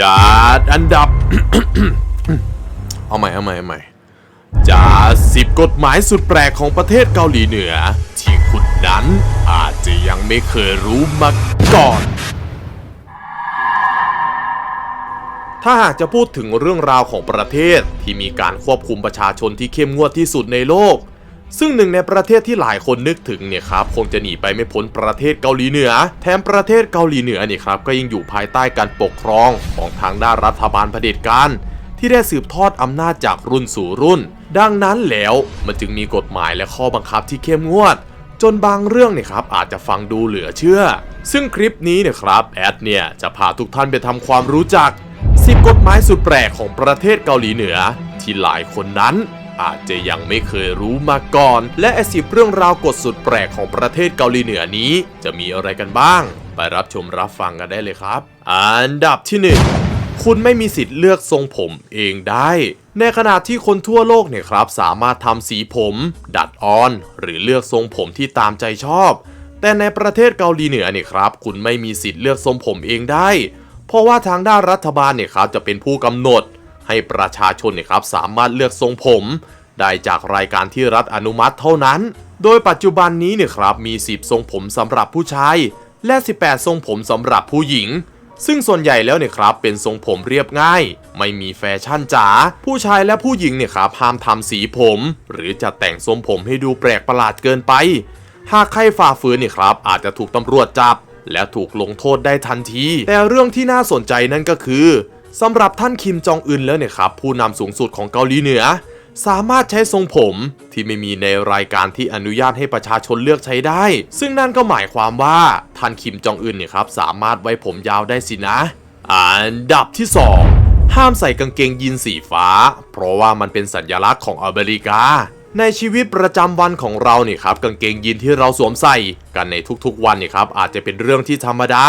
จัดอันดับ เอาใหม่เอาใหม่เอาใหม่จัดสิบกฎหมายสุดแปลกของประเทศเกาหลีเหนือ ที่คุณนั้นอาจจะยังไม่เคยรู้มาก่อน ถ้าหากจะพูดถึงเรื่องราวของประเทศที่มีการควบคุมประชาชนที่เข้มงวดที่สุดในโลก ซึ่งหนึ่งในประเทศที่หลายคนนึกถึงเนี่ยครับคงจะหนีไปไม่พ้นประเทศเกาหลีเหนือ แถมประเทศเกาหลีเหนือเนี่ยครับก็ยังอยู่ภายใต้การปกครองของทางด้านรัฐบาลเผด็จการที่ได้สืบทอดอำนาจจากรุ่นสู่รุ่น ดังนั้นแล้วมันจึงมีกฎหมายและข้อบังคับที่เข้มงวด จนบางเรื่องเนี่ยครับอาจจะฟังดูเหลือเชื่อ ซึ่งคลิปนี้เนี่ยครับแอดเนี่ยจะพาทุกท่านไปทำความรู้จัก10กฎหมายสุดแปลกของประเทศเกาหลีเหนือ ที่หลายคนนั้น อาจจะยังไม่เคยรู้มาก่อน และไอสิบเรื่องราวกฎสุดแปลกของประเทศเกาหลีเหนือนี้ จะมีอะไรกันบ้าง ไปรับชมรับฟังกันได้เลยครับ อันดับที่หนึ่งคุณไม่มีสิทธิ์เลือกทรงผมเองได้ ในขณะที่คนทั่วโลกเนี่ยครับสามารถทำสีผม ดัดออน หรือเลือกทรงผมที่ตามใจชอบ แต่ในประเทศเกาหลีเหนือเนี่ยครับ คุณไม่มีสิทธิ์เลือกทรงผมเองได้ เพราะว่าทางด้านรัฐบาลเนี่ยครับจะเป็นผู้กำหนด ให้ประชาชนเนี่ยครับสามารถเลือกทรงผม ได้จากรายการที่รัฐอนุมัติเท่านั้น โดยปัจจุบันนี้เนี่ยครับมี 10 ทรงผมสำหรับผู้ชาย และ 18 ทรงผมสำหรับผู้หญิง ซึ่งส่วนใหญ่แล้วเนี่ยครับเป็นทรงผมเรียบง่าย ไม่มีแฟชั่นจ๋าผู้ชายและผู้หญิงเนี่ยครับห้ามทำสีผม หรือจะแต่งทรงผมให้ดูแปลกประหลาดเกินไป หากใครฝ่าฝืนเนี่ยครับอาจจะถูกตำรวจจับและถูกลงโทษได้ทันที แต่เรื่องที่น่าสนใจนั่นก็คือ สำหรับท่านคิมจองอึนแล้วเนี่ยครับผู้นำสูงสุดของเกาหลีเหนือ สามารถใช้ทรงผมที่ไม่มีในรายการที่อนุญาตให้ประชาชนเลือกใช้ได้ ซึ่งนั่นก็หมายความว่าท่านคิมจองอึนเนี่ยครับสามารถไว้ผมยาวได้สินะ อันดับที่ 2 ห้ามใส่กางเกงยีนสีฟ้า เพราะว่ามันเป็นสัญลักษณ์ของอเมริกาในชีวิตประจำวันของเราเนี่ยครับกางเกงยีนที่เราสวมใส่ กันในทุกๆวันเนี่ยครับอาจจะเป็นเรื่องที่ธรรมดา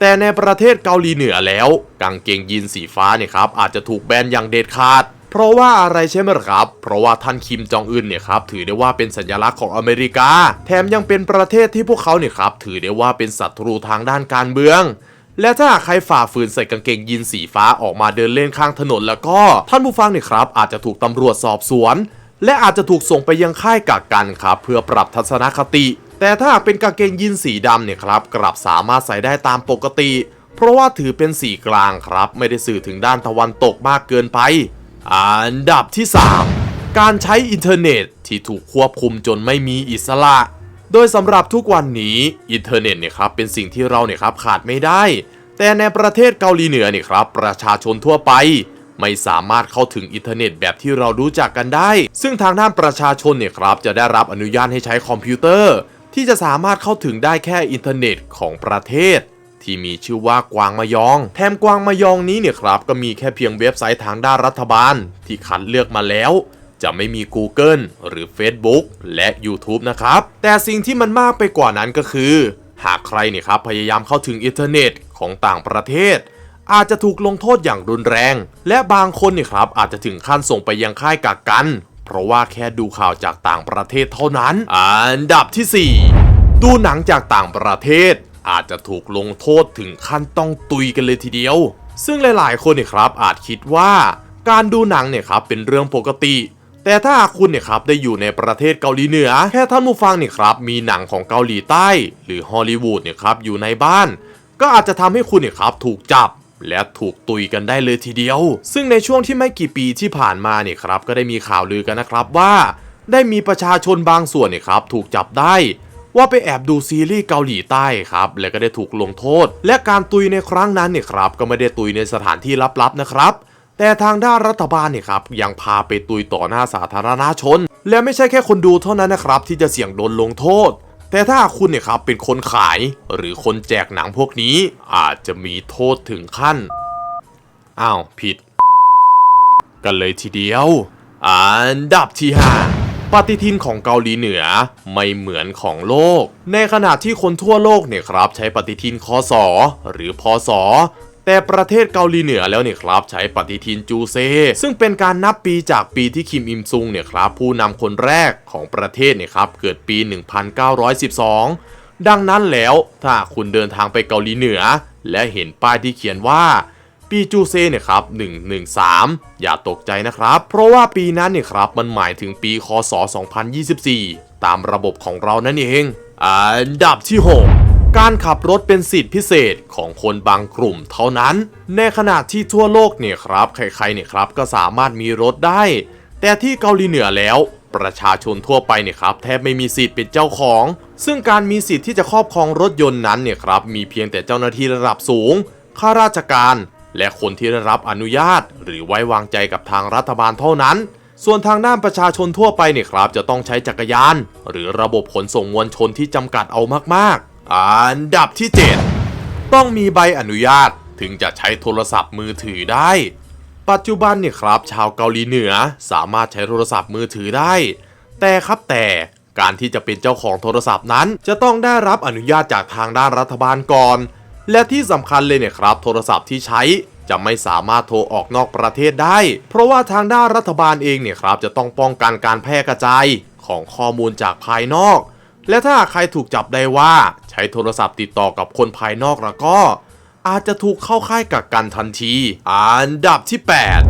แต่ในประเทศเกาหลีเหนือแล้ว กางเกงยีนสีฟ้าเนี่ยครับอาจจะถูกแบนอย่างเด็ดขาด เพราะว่าอะไรใช่ไหมครับ เพราะว่าท่านคิมจองอึนเนี่ยครับถือได้ว่าเป็นสัญลักษณ์ของอเมริกา แถมยังเป็นประเทศที่พวกเขาเนี่ยครับถือได้ว่าเป็นศัตรูทางด้านการเมืองและถ้าใครฝ่าฝืนใส่กางเกงยีนสีฟ้าออกมาเดินเล่นข้างถนนแล้วก็ ท่านผู้ฟังเนี่ยครับ อาจจะถูกตำรวจสอบสวน และอาจจะถูกส่งไปยังค่ายกักกันครับ เพื่อปรับทัศนคติ แต่ถ้าเป็นกางเกงยีนสีดำเนี่ยครับกลับสามารถใส่ได้ตามปกติ เพราะว่าถือเป็นสีกลางครับ ไม่ได้สื่อถึงด้านตะวันตกมากเกินไป อันดับที่ 3 การใช้อินเทอร์เน็ตที่ถูกควบคุมจนไม่มีอิสระ โดยสำหรับทุกวันนี้อินเทอร์เน็ตเนี่ยครับเป็นสิ่งที่เราเนี่ยครับขาดไม่ได้ แต่ในประเทศเกาหลีเหนือเนี่ยครับประชาชนทั่วไปไม่สามารถเข้าถึงอินเทอร์เน็ตแบบที่เรารู้จักกันได้ ซึ่งทางด้านประชาชนเนี่ยครับจะได้รับอนุญาตให้ใช้คอมพิวเตอร์ ที่จะสามารถเข้าถึงได้แค่อินเทอร์เน็ตของประเทศ ที่มีชื่อว่ากวางมะยอง แถมกวางมะยองนี้เนี่ยครับ ก็มีแค่เพียงเว็บไซต์ทางด้านรัฐบาล ที่คัดเลือกมาแล้ว จะไม่มี Google หรือ Facebook และ YouTube นะครับ แต่สิ่งที่มันมากไปกว่านั้นก็คือ หากใครเนี่ยครับพยายามเข้าถึงอินเทอร์เน็ตของต่างประเทศอาจจะถูกลงโทษอย่างรุนแรง และบางคนเนี่ยครับอาจจะถึงขั้นส่งไปยังค่ายกักกัน เพราะว่าแค่ดูข่าวจากต่างประเทศเท่านั้น อันดับที่ 4 ดูหนังจากต่างประเทศ อาจจะถูกลงโทษถึงขั้นต้องตุยกันเลยทีเดียว ซึ่งหลาย ๆ คนเนี่ยครับอาจคิดว่าการดูหนังเนี่ยครับเป็นเรื่องปกติแต่ถ้าคุณเนี่ยครับได้อยู่ในประเทศเกาหลีเหนือ แค่ท่านผู้ฟังเนี่ยครับมีหนังของเกาหลีใต้ หรือฮอลลีวูดเนี่ยครับอยู่ในบ้าน ก็อาจจะทำให้คุณเนี่ยครับถูกจับ และถูกตุยกันได้เลยทีเดียว ซึ่งในช่วงที่ไม่กี่ปีที่ผ่านมาเนี่ยครับ ก็ได้มีข่าวลือกันนะครับว่า ได้มีประชาชนบางส่วนเนี่ยครับ ถูกจับได้ ว่าไปแอบดูซีรีส์เกาหลีใต้ครับ และก็ได้ถูกลงโทษ และการตุยในครั้งนั้นเนี่ยครับ ก็ไม่ได้ตุยในสถานที่ลับๆนะครับ แต่ทางด้านรัฐบาลเนี่ยครับยังพาไปตุยต่อหน้าสาธารณชน และไม่ใช่แค่คนดูเท่านั้นนะครับ ที่จะเสี่ยงโดนลงโทษ แต่ถ้าคุณเนี่ยครับเป็นคนขายหรือคนแจกหนังพวกนี้ อาจจะมีโทษถึงขั้น อ้าวผิด กันเลยทีเดียว อันดับที่5ปฏิทินของเกาหลีเหนือไม่เหมือนของโลก ในขณะที่คนทั่วโลกเนี่ยครับใช้ปฏิทินคศหรือพศ แต่ประเทศเกาหลีเหนือแล้วเนี่ยครับใช้ปฏิทินจูเซ ซึ่งเป็นการนับปีจากปีที่คิมอิมซุงเนี่ยครับผู้นำคนแรกของประเทศเนี่ยครับเกิดปี 1912 ดังนั้นแล้วถ้าคุณเดินทางไปเกาหลีเหนือ และเห็นป้ายที่เขียนว่าปีจูเซเนี่ยครับ113 อย่าตกใจนะครับ เพราะว่าปีนั้นเนี่ยครับมันหมายถึงปีคศ 2024 ตามระบบของเรานั่นเอง อันดับที่ 6 การขับรถเป็นสิทธิพิเศษของคนบางกลุ่มเท่านั้น ในขณะที่ทั่วโลกเนี่ยครับใครๆเนี่ยครับก็สามารถมีรถได้ แต่ที่เกาหลีเหนือแล้ว ประชาชนทั่วไปเนี่ยครับแทบไม่มีสิทธิ์เป็นเจ้าของ ซึ่งการมีสิทธิ์ที่จะครอบครองรถยนต์นั้นเนี่ยครับมีเพียงแต่เจ้าหน้าที่ระดับสูงข้าราชการและคนที่ได้รับอนุญาต หรือไว้วางใจกับทางรัฐบาลเท่านั้น ส่วนทางด้านประชาชนทั่วไปเนี่ยครับ จะต้องใช้จักรยาน หรือระบบขนส่งมวลชนที่จำกัดเอามากๆ อันดับที่ 7 ต้องมีใบอนุญาตถึงจะใช้โทรศัพท์มือถือได้ ปัจจุบันเนี่ยครับ ชาวเกาหลีเหนือสามารถใช้โทรศัพท์มือถือได้ แต่ครับแต่การที่จะเป็นเจ้าของโทรศัพท์นั้น จะต้องได้รับอนุญาตจากทางด้านรัฐบาลก่อน และที่สำคัญเลยเนี่ยครับ โทรศัพท์ที่ใช้จะไม่สามารถโทรออกนอกประเทศได้ เพราะว่าทางด้านรัฐบาลเองเนี่ยครับจะต้องป้องกันการแพร่กระจายของข้อมูลจากภายนอก และถ้าใครถูกจับได้ว่าใช้โทรศัพท์ติดต่อกับคนภายนอกแล้วก็ อาจจะถูกเข้าค่ายกักกันทันที อันดับที่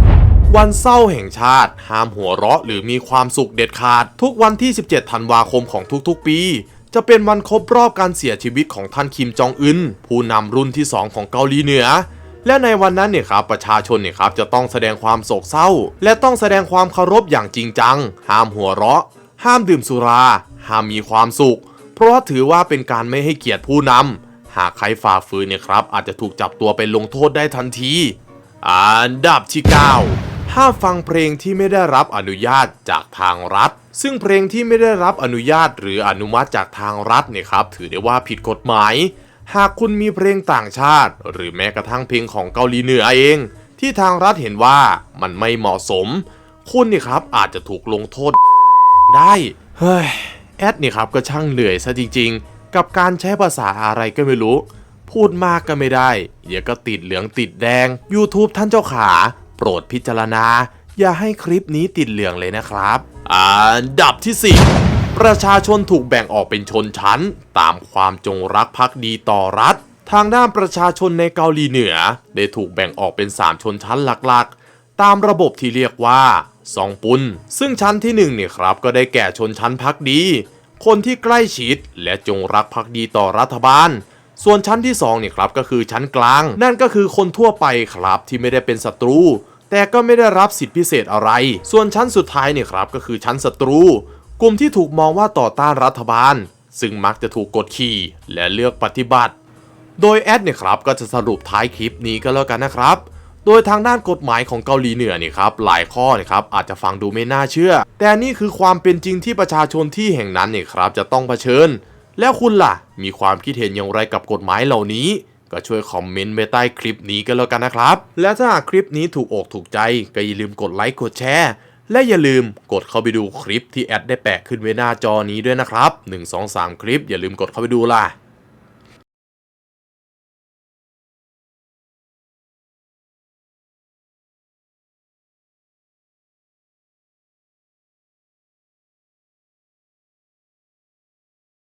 8 วันเศร้าแห่งชาติ ห้ามหัวเราะหรือมีความสุขเด็ดขาด ทุกวันที่ 17 ธันวาคมของทุกๆ ปี จะเป็นวันครบรอบการเสียชีวิตของท่านคิมจองอึนผู้นำรุ่นที่ 2 ของเกาหลีเหนือและในวันนั้นเนี่ยครับประชาชนเนี่ยครับจะต้องแสดงความโศกเศร้า และต้องแสดงความเคารพอย่างจริงจัง ห้ามหัวเราะ ห้ามดื่มสุรา ห้ามมีความสุข เพราะว่าถือว่าเป็นการไม่ให้เกียรติผู้นำหากใครฝ่าฝืนเนี่ยครับ อาจจะถูกจับตัวไปลงโทษได้ทันที อันดับที่ 9 ห้ามฟังเพลงที่ไม่ได้รับอนุญาตจากทางรัฐ ซึ่งเพลงที่ไม่ได้รับอนุญาตหรืออนุมัติจากทางรัฐเนี่ยครับ ถือได้ว่าผิดกฎหมาย หากคุณมีเพลงต่างชาติ หรือแม้กระทั่งเพลงของเกาหลีเหนือเอง ที่ทางรัฐเห็นว่ามันไม่เหมาะสม คุณเนี่ยครับอาจจะถูกลงโทษได้ เฮ้ย แอดนี่ครับก็ช่างเหนื่อยซะจริงๆ กับการใช้ภาษาอะไรก็ไม่รู้ พูดมากก็ไม่ได้ เดี๋ยวก็ติดเหลืองติดแดง YouTube ท่านเจ้าขา โปรดพิจารณา อย่าให้คลิปนี้ติดเหลืองเลยนะครับอันดับที่ 4 ประชาชนถูกแบ่งออกเป็นชนชั้น ตามความจงรักภักดีต่อรัฐ ทางด้านประชาชนในเกาหลีเหนือ ได้ถูกแบ่งออกเป็น 3 ชนชั้นหลักๆ ตามระบบที่เรียกว่า ซองปุนซึ่งชั้นที่1เนี่ยครับก็ได้แก่ชนชั้นพักดี คนที่ใกล้ชิดและจงรักภักดีต่อรัฐบาล ส่วนชั้นที่2เนี่ยครับก็คือชั้นกลาง นั่นก็คือคนทั่วไปครับที่ไม่ได้เป็นศัตรู แต่ก็ไม่ได้รับสิทธิพิเศษอะไร ส่วนชั้นสุดท้ายเนี่ยครับก็คือชั้นศัตรู กลุ่มที่ถูกมองว่าต่อต้านรัฐบาล ซึ่งมักจะถูกกดขี่และเลือกปฏิบัติ โดยแอดเนี่ยครับก็จะสรุปท้ายคลิปนี้ก็แล้วกันนะครับ โดยทางด้านกฎหมายของเกาหลีเหนือเนี่ยครับหลายข้อนี่ครับอาจจะฟังดูไม่น่าเชื่อ แต่นี่คือความเป็นจริงที่ประชาชนที่แห่งนั้นเนี่ยครับจะต้องเผชิญ แล้วคุณล่ะ มีความคิดเห็นอย่างไรกับกฎหมายเหล่านี้ ก็ช่วยคอมเมนต์ไว้ใต้คลิปนี้กันแล้วกันนะครับ และถ้าหากคลิปนี้ถูกอกถูกใจก็อย่าลืมกดไลค์กดแชร์และอย่าลืมกดเข้าไปดูคลิปที่แอดได้แปะขึ้นไว้หน้าจอนี้ด้วยนะครับ 1 2 3 คลิปอย่าลืมกดเข้าไปดูล่ะ